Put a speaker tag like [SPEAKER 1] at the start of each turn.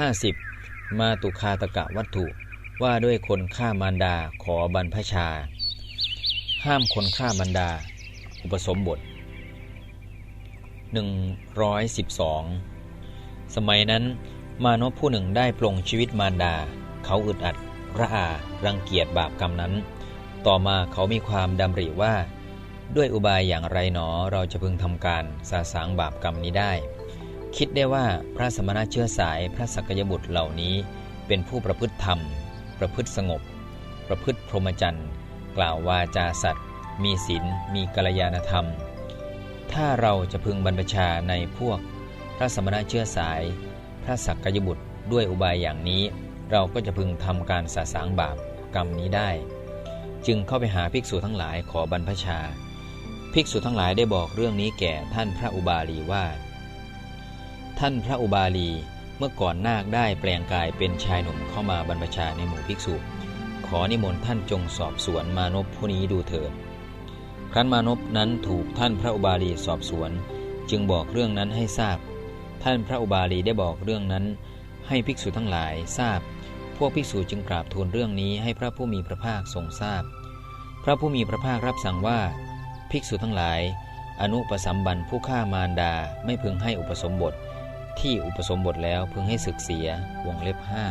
[SPEAKER 1] 50. มาตุคาตกะวัตถุว่าด้วยคนฆ่ามารดาขอบรรพชา ห้ามคนฆ่ามารดา อุปสมบท 112 สมัยนั้นมานพผู้หนึ่งได้ปลงชีวิตมารดา เขาอึดอัดระอา รังเกียจบาปกรรมนั้น ต่อมาเขามีความดำริว่า ด้วยอุบายอย่างไรหนอเราจะพึงทำการสาสางบาปกรรมนี้ได้ คิดได้ว่าพระสมณะเชื้อสายพระสักยบุตรเหล่านี้ เป็นผู้ประพฤติธรรม ประพฤติสงบ ประพฤติพรหมจรรย์กล่าววาจาสัตย์มีศีลมีกัลยาณธรรม ถ้าเราจะพึงบรรพชาในพวกพระสมณะเชื้อสาย พระสักยบุตรด้วยอุบายอย่างนี้ เราก็จะพึงทำการสาสางบาปกรรมนี้ได้ จึงเข้าไปหาภิกษุทั้งหลายขอบรรพชา ภิกษุทั้งหลายได้บอกเรื่องนี้แก่ท่านพระอุบาลีว่า ท่านพระอุบาลีเมื่อก่อนนาคได้แปลงกายเป็นชายหนุ่มเข้ามาบรรพชาในหมู่ภิกษุ ขอนิมนต์ท่านจงสอบสวนมานพผู้นี้ดูเถิด ครั้นมานพนั้นถูกท่านพระอุบาลีสอบสวน จึงบอกเรื่องนั้นให้ทราบ ท่านพระอุบาลีได้บอกเรื่องนั้น ให้ภิกษุทั้งหลายทราบ พวกภิกษุจึงกราบทูลเรื่องนี้ให้พระผู้มีพระภาคทรงทราบ พระผู้มีพระภาครับสั่งว่า ภิกษุทั้งหลาย อนุปสัมบันผู้ฆ่ามารดาไม่พึงให้อุปสมบท ที่อุปสมบทแล้วพึงให้ศึกเสียวงเล็บห้า